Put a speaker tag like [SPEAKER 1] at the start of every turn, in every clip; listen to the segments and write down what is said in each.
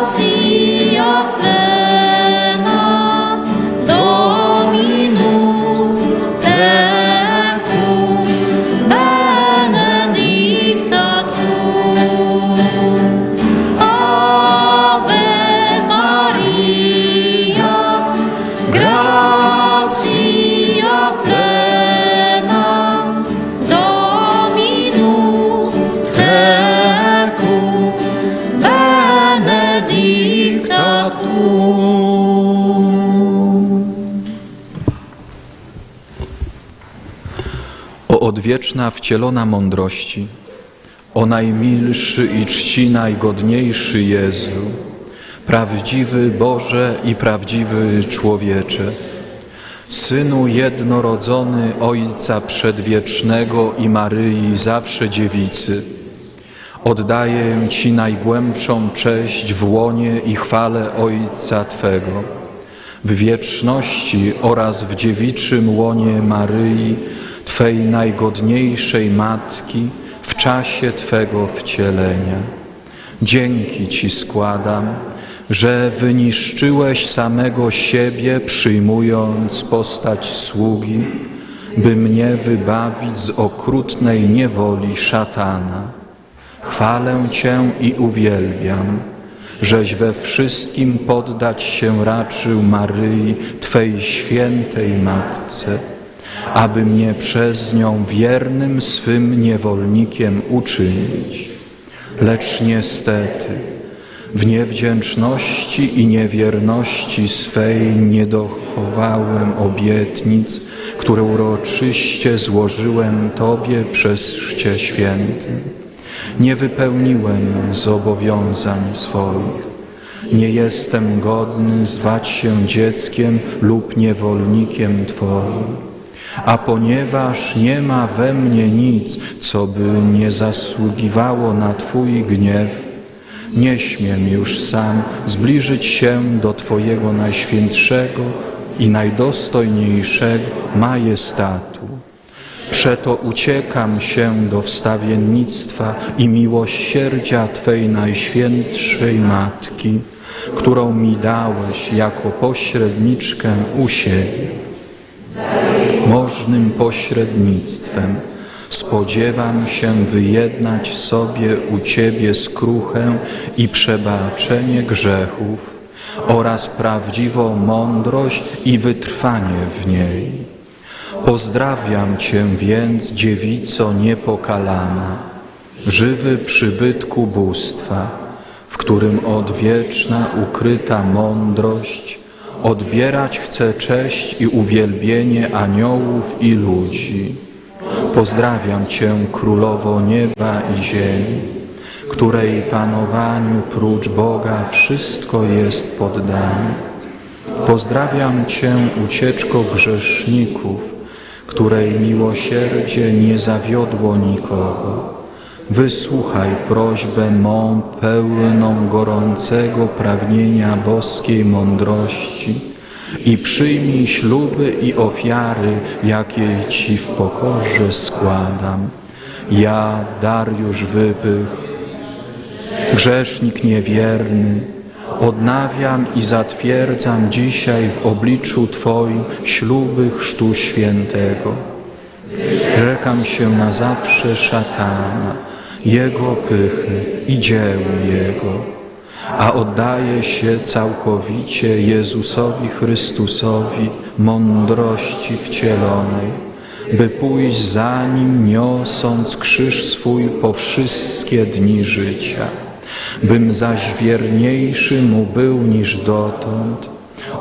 [SPEAKER 1] así. Odwieczna wcielona mądrości, o najmilszy i czci najgodniejszy Jezu, prawdziwy Boże i prawdziwy człowiecze, Synu jednorodzony Ojca Przedwiecznego i Maryi zawsze dziewicy, oddaję Ci najgłębszą cześć w łonie i chwale Ojca Twego, w wieczności oraz w dziewiczym łonie Maryi, Twej najgodniejszej Matki, w czasie Twego wcielenia. Dzięki Ci składam, że wyniszczyłeś samego siebie, przyjmując postać sługi, by mnie wybawić z okrutnej niewoli szatana. Chwalę Cię i uwielbiam, żeś we wszystkim poddać się raczył Maryi, Twej świętej Matce, aby mnie przez nią wiernym swym niewolnikiem uczynić. Lecz niestety w niewdzięczności i niewierności swej nie dochowałem obietnic, które uroczyście złożyłem Tobie przez Chrzcie Świętym. Nie wypełniłem zobowiązań swoich. Nie jestem godny zwać się dzieckiem lub niewolnikiem Twoim. A ponieważ nie ma we mnie nic, co by nie zasługiwało na Twój gniew, nie śmiem już sam zbliżyć się do Twojego najświętszego i najdostojniejszego majestatu. Przeto uciekam się do wstawiennictwa i miłosierdzia Twej najświętszej Matki, którą mi dałeś jako pośredniczkę u siebie. Możnym pośrednictwem spodziewam się wyjednać sobie u Ciebie skruchę i przebaczenie grzechów oraz prawdziwą mądrość i wytrwanie w niej. Pozdrawiam Cię więc, dziewico niepokalana, żywy przybytku bóstwa, w którym odwieczna ukryta mądrość odbierać chce cześć i uwielbienie aniołów i ludzi. Pozdrawiam Cię, Królowo nieba i ziemi, której panowaniu prócz Boga wszystko jest poddane. Pozdrawiam Cię, ucieczko grzeszników, której miłosierdzie nie zawiodło nikogo. Wysłuchaj prośbę mą pełną gorącego pragnienia boskiej mądrości i przyjmij śluby i ofiary, jakie Ci w pokorze składam. Ja, Dariusz Wypych, grzesznik niewierny, odnawiam i zatwierdzam dzisiaj w obliczu Twoim śluby chrztu świętego. Rekam się na zawsze szatana, jego pychy i dzieł jego, a oddaję się całkowicie Jezusowi Chrystusowi, mądrości wcielonej, by pójść za Nim, niosąc krzyż swój po wszystkie dni życia. Bym zaś wierniejszy Mu był niż dotąd,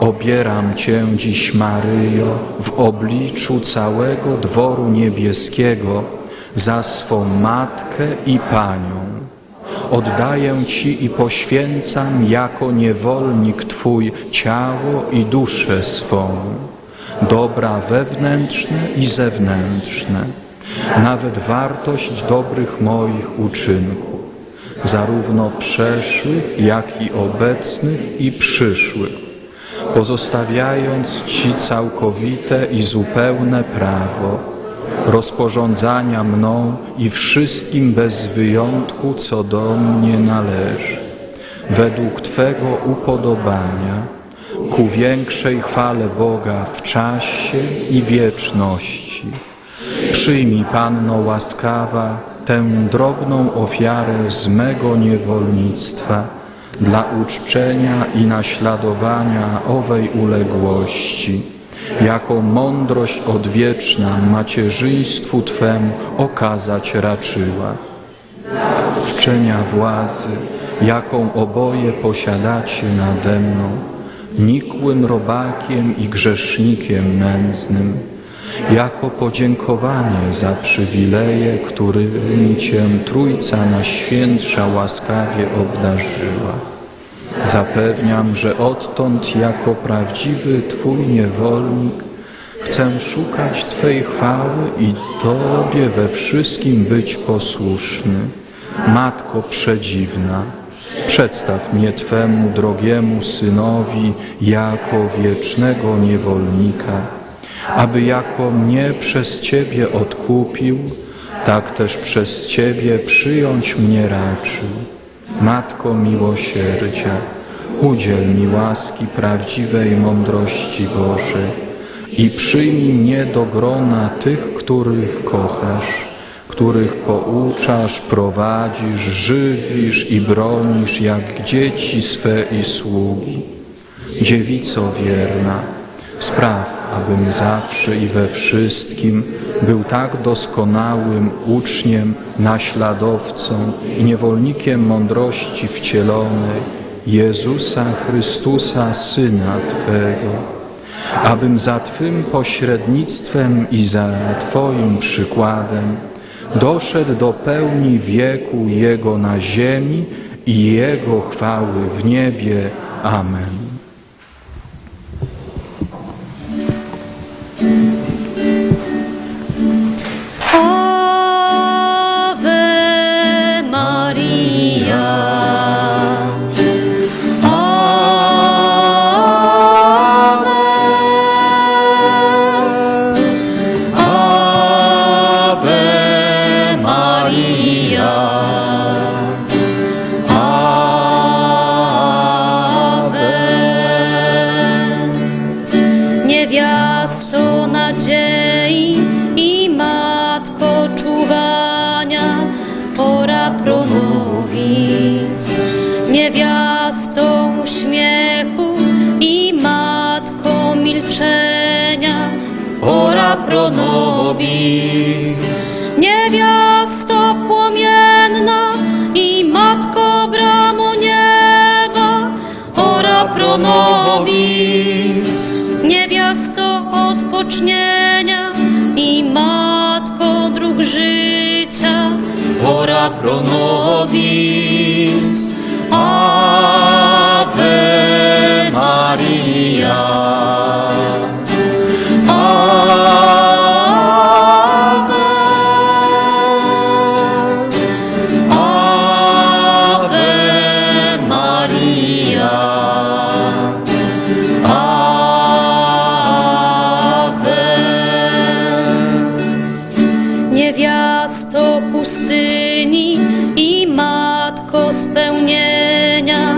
[SPEAKER 1] obieram Cię dziś, Maryjo, w obliczu całego dworu niebieskiego za swą Matkę i Panią. Oddaję Ci i poświęcam jako niewolnik Twój ciało i duszę swą, dobra wewnętrzne i zewnętrzne, nawet wartość dobrych moich uczynków, zarówno przeszłych, jak i obecnych i przyszłych. pozostawiając Ci całkowite i zupełne prawo rozporządzania mną i wszystkim bez wyjątku, co do mnie należy, według Twego upodobania, ku większej chwale Boga w czasie i wieczności. Przyjmij, Panno łaskawa, tę drobną ofiarę z mego niewolnictwa dla uczczenia i naśladowania owej uległości, jako mądrość odwieczna macierzyństwu Twemu okazać raczyła. Uczczenia władzy, jaką oboje posiadacie nade mną, nikłym robakiem i grzesznikiem nędznym, jako podziękowanie za przywileje, którymi Cię Trójca Najświętsza łaskawie obdarzyła. Zapewniam, że odtąd jako prawdziwy Twój niewolnik chcę szukać Twej chwały i Tobie we wszystkim być posłuszny. Matko przedziwna, przedstaw mnie Twemu drogiemu Synowi jako wiecznego niewolnika, aby jako mnie przez Ciebie odkupił, tak też przez Ciebie przyjąć mnie raczył. Matko miłosierdzia, udziel mi łaski prawdziwej mądrości Bożej i przyjmij mnie do grona tych, których kochasz, których pouczasz, prowadzisz, żywisz i bronisz jak dzieci swe i sługi. Dziewico wierna, spraw, abym zawsze i we wszystkim był tak doskonałym uczniem, naśladowcą i niewolnikiem mądrości wcielonej Jezusa Chrystusa, Syna Twego, abym za Twym pośrednictwem i za Twoim przykładem doszedł do pełni wieku Jego na ziemi i Jego chwały w niebie. Amen.
[SPEAKER 2] Niewiasto uśmiechu i matko milczenia, ora pro nobis. Niewiasto płomienna i matko bramo nieba, ora pro nobis. Niewiasto odpocznienia i matko dróg życia, ora pro nobis. Pustyni i matko spełnienia,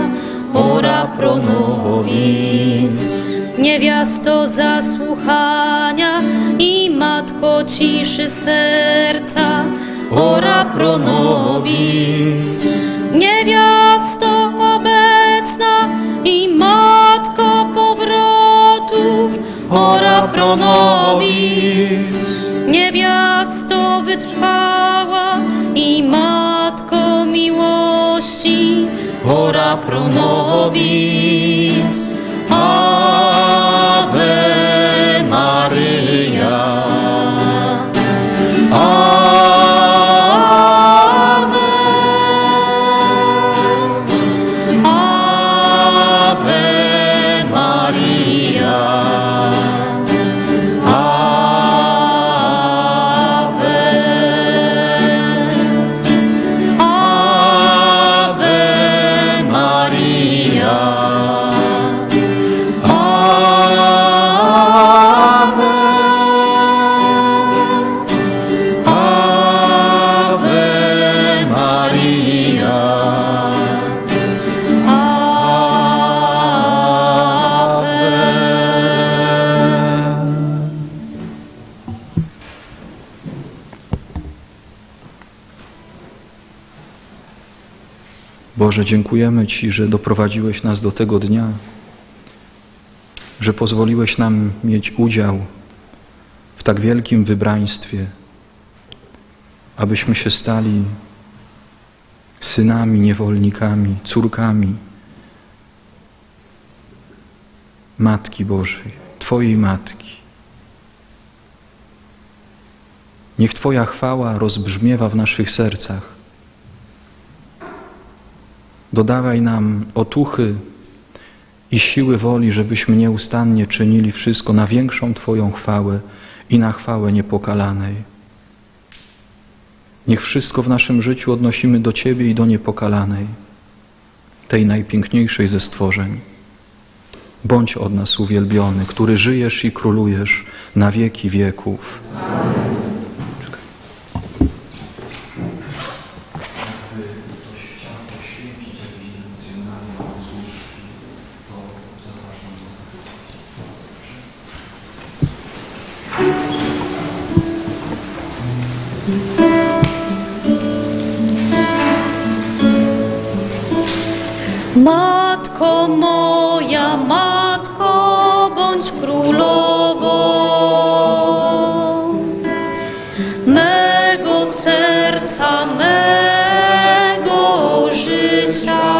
[SPEAKER 2] ora pro nobis. Niewiasto zasłuchania i matko ciszy serca, ora pro nobis. Niewiasto obecna i matko powrotów, ora pro nobis. Niewiasto wytrwała i matko miłości, ora pro nobis. Ave
[SPEAKER 1] Boże, dziękujemy Ci, że doprowadziłeś nas do tego dnia, że pozwoliłeś nam mieć udział w tak wielkim wybraństwie, abyśmy się stali synami, niewolnikami, córkami Matki Bożej, Twojej Matki. Niech Twoja chwała rozbrzmiewa w naszych sercach. Dodawaj nam otuchy i siły woli, żebyśmy nieustannie czynili wszystko na większą Twoją chwałę i na chwałę niepokalanej. Niech wszystko w naszym życiu odnosimy do Ciebie i do niepokalanej, tej najpiękniejszej ze stworzeń. Bądź od nas uwielbiony, który żyjesz i królujesz na wieki wieków. Czekaj.
[SPEAKER 2] Matko moja, matko, bądź królową mego serca, mego życia.